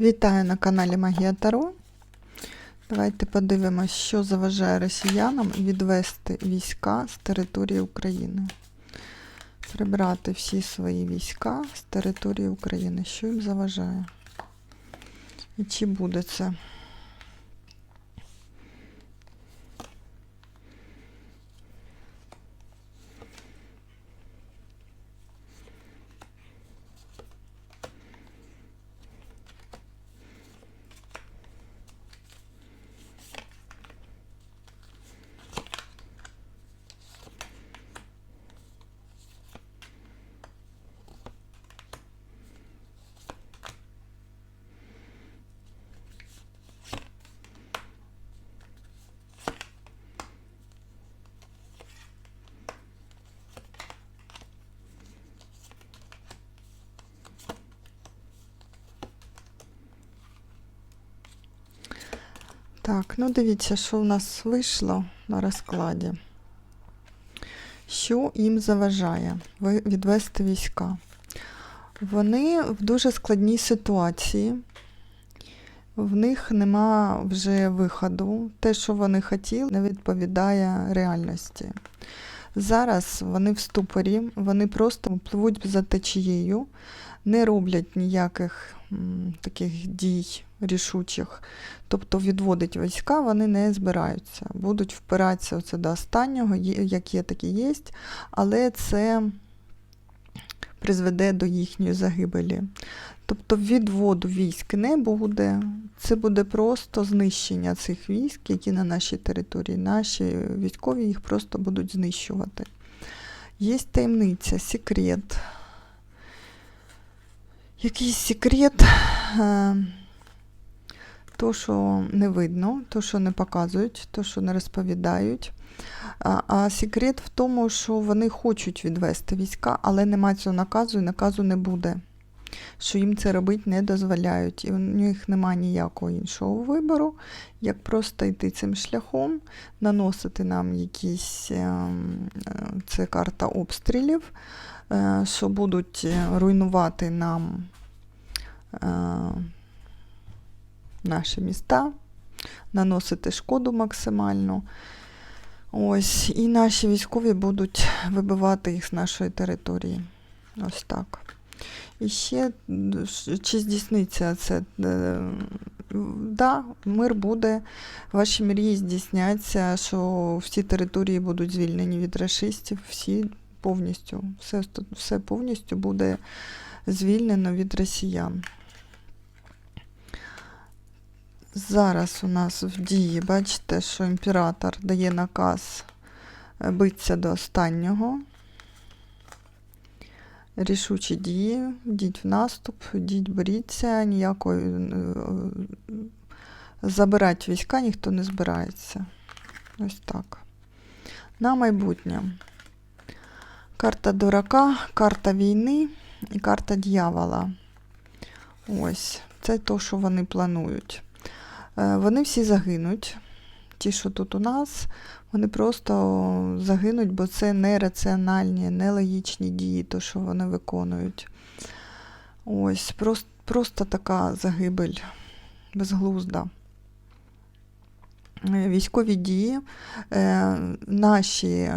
Вітаю на каналі Магія Таро. Давайте подивимось, що заважає росіянам відвести війська з території України. Прибрати всі свої війська з території України. Що їм заважає? І чи буде це? Так, ну дивіться, що в нас вийшло на розкладі. Що їм заважає відвести війська? Вони в дуже складній ситуації. В них нема вже виходу. Те, що вони хотіли, не відповідає реальності. Зараз вони в ступорі, вони просто пливуть за течією, не роблять ніяких таких дій рішучих. Тобто відводить війська, вони не збираються. Будуть впиратися оце до останнього, як є, так і є, але це призведе до їхньої загибелі. Тобто відводу військ не буде. Це буде просто знищення цих військ, які на нашій території. Наші військові їх просто будуть знищувати. Є таємниця, секрет. Якийсь секрет, е, то, що не видно, то, що не показують, то, що не розповідають. А, секрет в тому, що вони хочуть відвести війська, але нема цього наказу і наказу не буде. Що їм це робити не дозволяють. І у них немає ніякого іншого вибору, як просто йти цим шляхом, наносити нам якісь ем, е, це карта обстрілів, що будуть е, руйнувати нам е, наші міста, наносити шкоду максимальну. Ось, і наші військові будуть вибивати їх з нашої території. Ось так. І ще, чи здійсниться це? Е, Да, мир буде, ваші мрії здійсняться, що всі території будуть звільнені від расистів, всі повністю, все, все повністю буде звільнено від росіян. Зараз у нас в дії, бачите, що імператор дає наказ е, битися до останнього. Рішучі дії, йдіть в наступ, йдіть, боріться, ніякої е, е, забирати війська ніхто не збирається. Ось так. На майбутнє. Карта дурака, карта війни і карта дьявола. Ось, це то, що вони планують. Е, Вони всі загинуть. Ті, що тут у нас, вони просто загинуть, бо це нераціональні, нелогічні дії, то, що вони виконують. Ось, просто, просто така загибель безглузда. Е, Військові дії, е, наші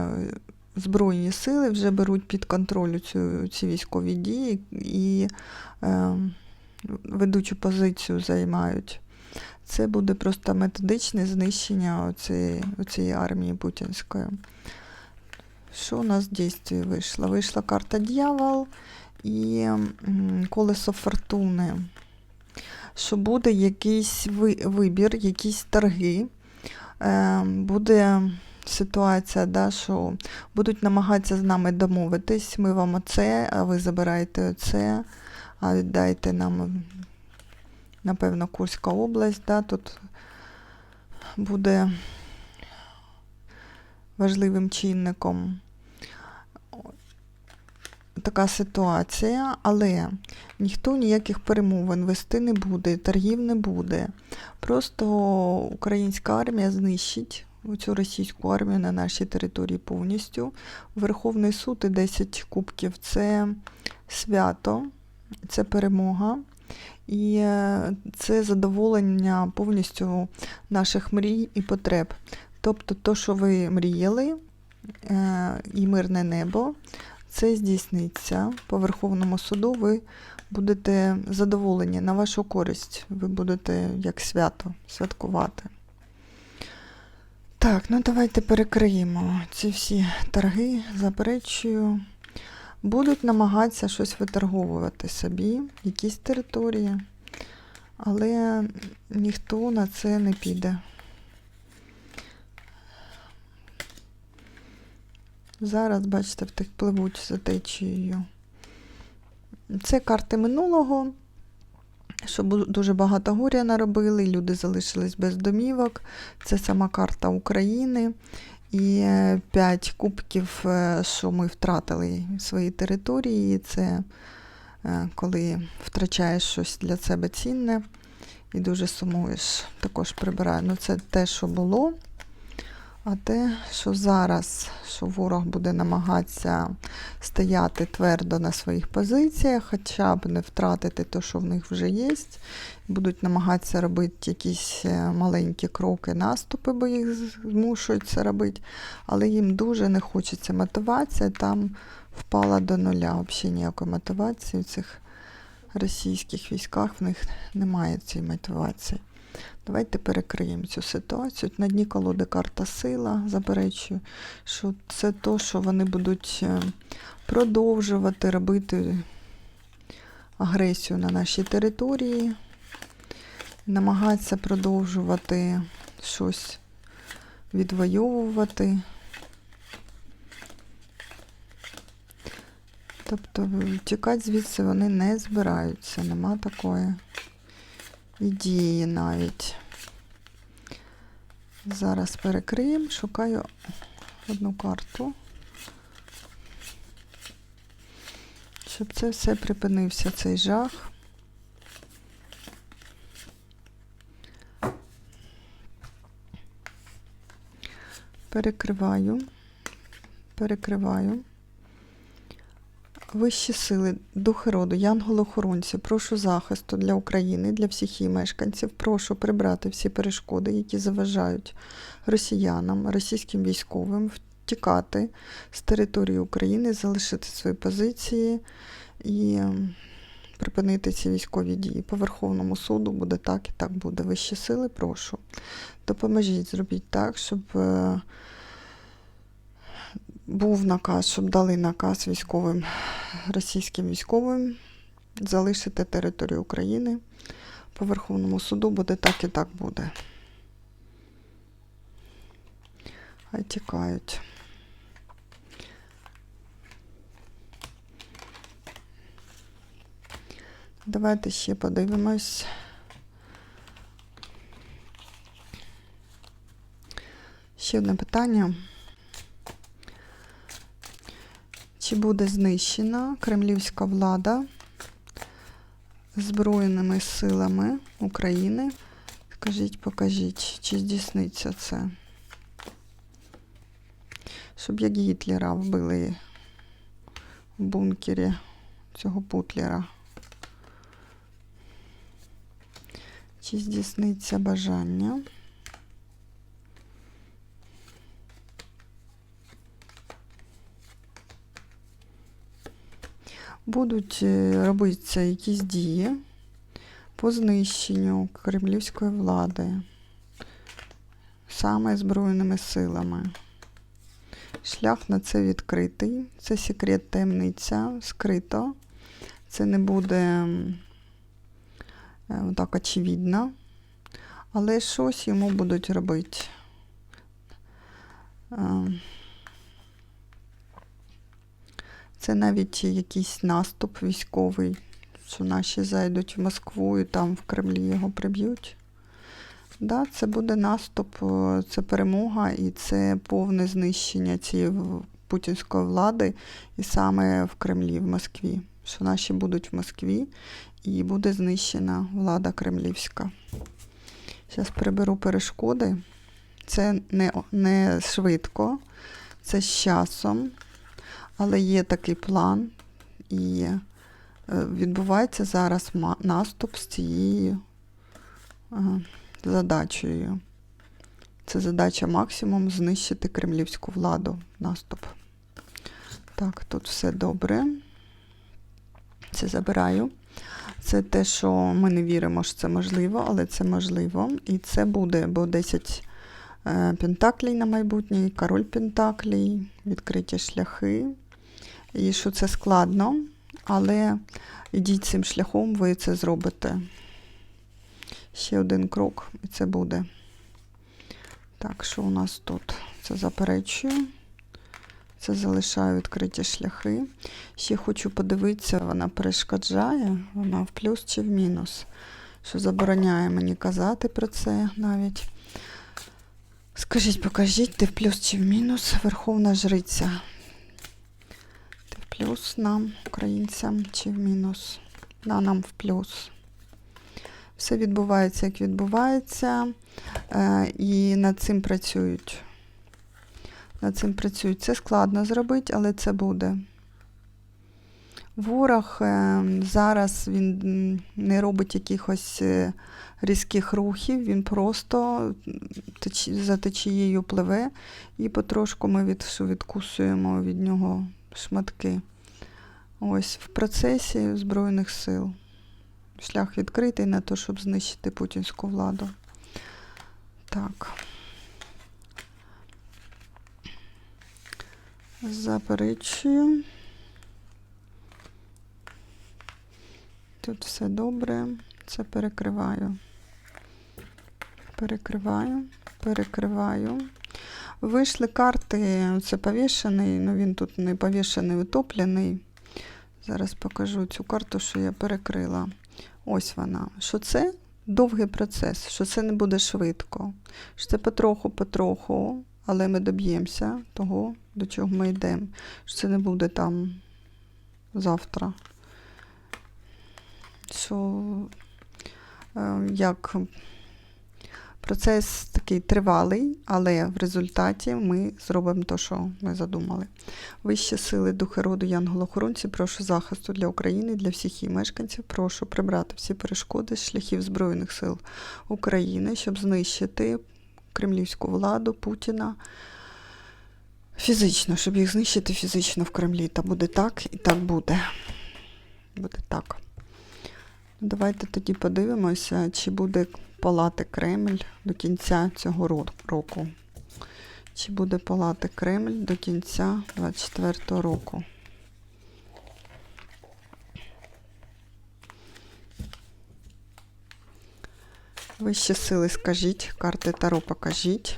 Збройні сили вже беруть під контроль цю, ці військові дії і е, ведучу позицію займають. Це буде просто методичне знищення оцієї армії путінської. Що у нас в дійстві вийшло? Вийшла карта дьявол і колесо фортуни. Що буде якийсь ви- вибір, якісь торги. Е, буде ситуація, да, що будуть намагатися з нами домовитись. Ми вам оце, а ви забираєте оце, а віддайте нам напевно, Курська область, да, тут буде важливим чинником така ситуація, але ніхто ніяких перемовин вести не буде, торгів не буде. Просто українська армія знищить цю російську армію на нашій території повністю. Верховний суд і 10 кубків це свято, це перемога. І е, це задоволення повністю наших мрій і потреб. Тобто, то, що ви мріяли, е, і мирне небо, це здійсниться. По Верховному суду ви будете задоволені на вашу користь. Ви будете як свято святкувати. Так, ну давайте перекриємо ці всі торги, заперечую. Будуть намагатися щось виторговувати собі, якісь території, але ніхто на це не піде. Зараз, бачите, втих пливуть за течією. Це карти минулого, що дуже багато горя наробили, люди залишились без домівок. Це сама карта України. І е, п'ять кубків, е, що ми втратили свої території, це е, коли втрачаєш щось для себе цінне і дуже сумуєш, також прибираю. Ну, це те, що було. А те, що зараз, що ворог буде намагатися стояти твердо на своїх позиціях, хоча б не втратити те, що в них вже є, будуть намагатися робити якісь е, маленькі кроки, наступи, бо їх змушують це робити, але їм дуже не хочеться мотивація, там впала до нуля. Взагалі ніякої мотивації в цих російських військах, в них немає цієї мотивації. Давайте перекриємо цю ситуацію. На дні колоди карта сила. Заперечую, що це то, що вони будуть е, продовжувати робити агресію на нашій території, намагатися продовжувати щось відвоювати. Тобто тікати звідси вони не збираються, нема такої ідеї навіть. Зараз перекриємо, шукаю одну карту. Щоб це все припинився, цей жах. Перекриваю, перекриваю. Вищі сили, духи роду, янголи-охоронці, прошу захисту для України, для всіх її мешканців. Прошу прибрати всі перешкоди, які заважають росіянам, російським військовим втікати з території України, залишити свої позиції і припинити ці військові дії. По Верховному суду буде так і так буде. Вищі сили, прошу. Допоможіть, зробіть так, щоб. Був наказ, щоб дали наказ військовим, російським військовим залишити територію України. По Верховному суду буде так і так буде. Хай тікають. Давайте ще подивимось. Ще одне питання. Чи буде знищена кремлівська влада Збройними силами України? Скажіть, покажіть, чи здійсниться це? Щоб як Гітлера вбили в бункері цього Путлера. Чи здійсниться бажання? Будуть е, робитися якісь дії по знищенню кремлівської влади саме Збройними силами. Шлях на це відкритий, це секрет таємниця, скрито. Це не буде е, так очевидно, але щось йому будуть робити. Е, Це навіть якийсь наступ військовий, що наші зайдуть в Москву і там в Кремлі його приб'ють. Да, це буде наступ, е, це перемога і це повне знищення цієї путінської влади, і саме в Кремлі, в Москві. Що наші будуть в Москві і буде знищена влада кремлівська. Зараз приберу перешкоди. Це не, не швидко, це з часом. Але є такий план, і е, відбувається зараз наступ з цією е, задачею. Це задача максимум знищити кремлівську владу. Наступ. Так, тут все добре. Це забираю. Це те, що ми не віримо, що це можливо, але це можливо. І це буде, бо 10 е, пентаклей на майбутнє, король пентаклей, відкриті шляхи. І що це складно, але ідіть цим шляхом, ви це зробите. Ще один крок, і це буде. Так, що у нас тут? Це заперечую. Це залишаю відкриті шляхи. Ще хочу подивитися, вона перешкоджає, вона в плюс чи в мінус. Що забороняє мені казати про це навіть. Скажіть, покажіть, ти в плюс чи в мінус, Верховна Жриця. Плюс нам, українцям, чи в мінус? На нам в плюс. Все відбувається, як відбувається, е, і над цим працюють. Над цим працюють. Це складно зробити, але це буде. Ворог е, зараз він не робить якихось е, різких рухів, він просто за течією пливе, і потрошку ми від, відкусуємо від нього шматки. Ось в процесі Збройних сил. Шлях відкритий на те, щоб знищити путінську владу. Так. Заперечую. Тут все добре. Це перекриваю. Перекриваю, перекриваю. Вийшли карти, це повішений, ну він тут не повішений, утоплений. Зараз покажу цю карту, що я перекрила. Ось вона. Що це довгий процес, що це не буде швидко. Що це потроху-потроху, але ми доб'ємося того, до чого ми йдемо. Що це не буде там завтра. Що е, як процес такий тривалий, але в результаті ми зробимо те, що ми задумали. Вищі сили, духи роду, янголохоронці, прошу захисту для України, для всіх її мешканців. Прошу прибрати всі перешкоди з шляхів Збройних сил України, щоб знищити кремлівську владу Путіна фізично, щоб їх знищити фізично в Кремлі. Та буде так і так буде. Буде так. Давайте тоді подивимося, чи буде палати Кремль до кінця цього року. Чи буде палати Кремль до кінця 24 року. Вищі сили скажіть, карти Таро покажіть.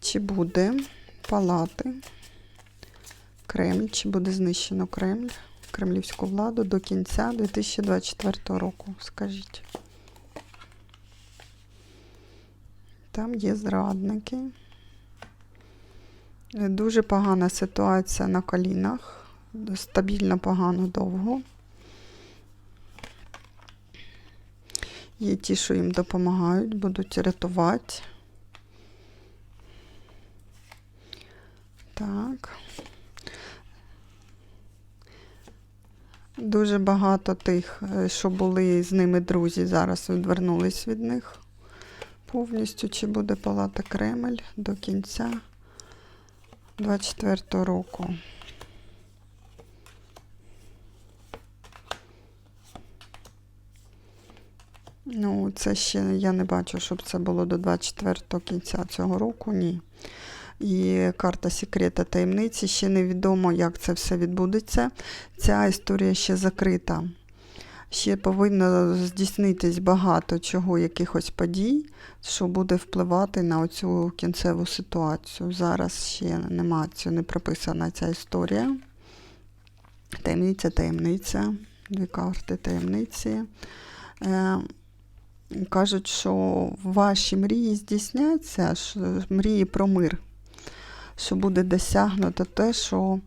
Чи буде палати Кремль, чи буде знищено Кремль, кремлівську владу до кінця 2024 року? Скажіть. Там є зрадники. Дуже погана ситуація на колінах. Стабільно погано довго. Є ті, що їм допомагають, будуть рятувати. Так. Дуже багато тих, е, що були з ними друзі, зараз відвернулись від них повністю. Чи буде палата Кремль до кінця 24 року? Ну, це ще я не бачу, щоб це було до 24 кінця цього року, ні. І карта секрета таємниці. Ще невідомо, як це все відбудеться. Ця історія ще закрита. Ще повинно здійснитись багато чого, якихось подій, що буде впливати на оцю кінцеву ситуацію. Зараз ще нема цього, не прописана ця історія. Таємниця, таємниця, дві карти таємниці. Е, кажуть, що ваші мрії здійсняться, що мрії про мир, що буде досягнуто те, що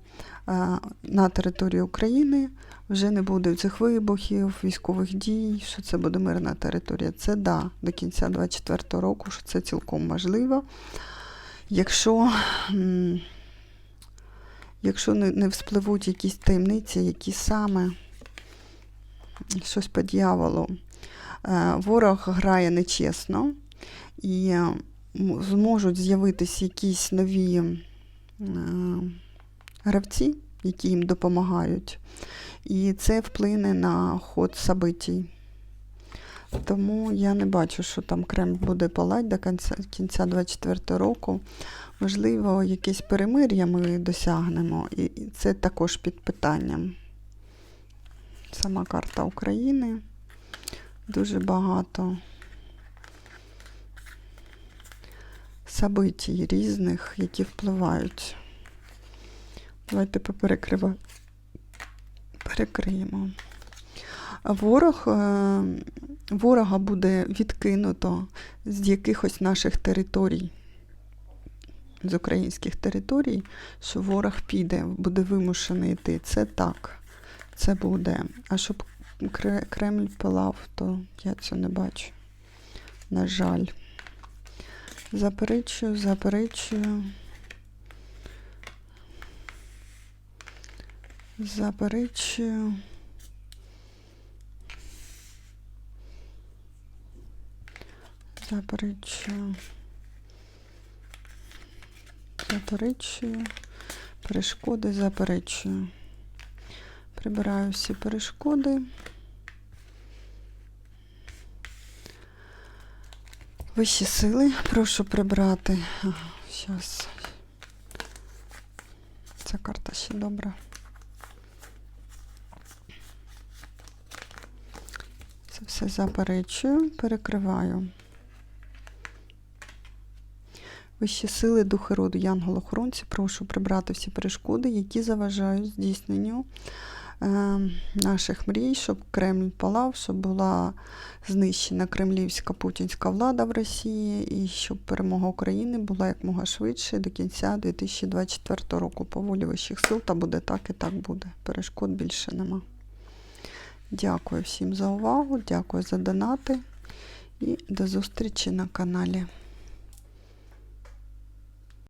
е, на території України вже не буде цих вибухів, військових дій, що це буде мирна територія. Це да, до кінця 2024 року, що це цілком можливо. Якщо, якщо не, вспливуть якісь таємниці, які саме щось по дьяволу. Е, Ворог грає нечесно і зможуть з'явитися якісь нові е, гравці, які їм допомагають. І це вплине на ход событій. Тому я не бачу, що там Кремль буде палати до кінця, кінця 24 року. Можливо, якесь перемир'я ми досягнемо, і це також під питанням. Сама карта України. Дуже багато событій різних, які впливають. Давайте поперекрива... перекриємо. Ворог, е, ворога буде відкинуто з якихось наших територій, з українських територій, що ворог піде, буде вимушений йти. Це так, це буде. А щоб Кремль пилав, то я цього не бачу. На жаль. Заперечую, заперечую. Заперечую. Заперечую. Заперечую. Перешкоди заперечую. Прибираю всі перешкоди. Вищі сили. Прошу прибрати. Зараз. Ця карта ще добра. Це все заперечую, перекриваю. Вищі сили, духи роду, янголохоронці, прошу прибрати всі перешкоди, які заважають здійсненню наших мрій, щоб Кремль палав, щоб була знищена кремлівська путінська влада в Росії і щоб перемога України була якмога швидше до кінця 2024 року. По волі вищих сил та буде так і так буде. Перешкод більше нема. Дякую всім за увагу, дякую за донати і до зустрічі на каналі.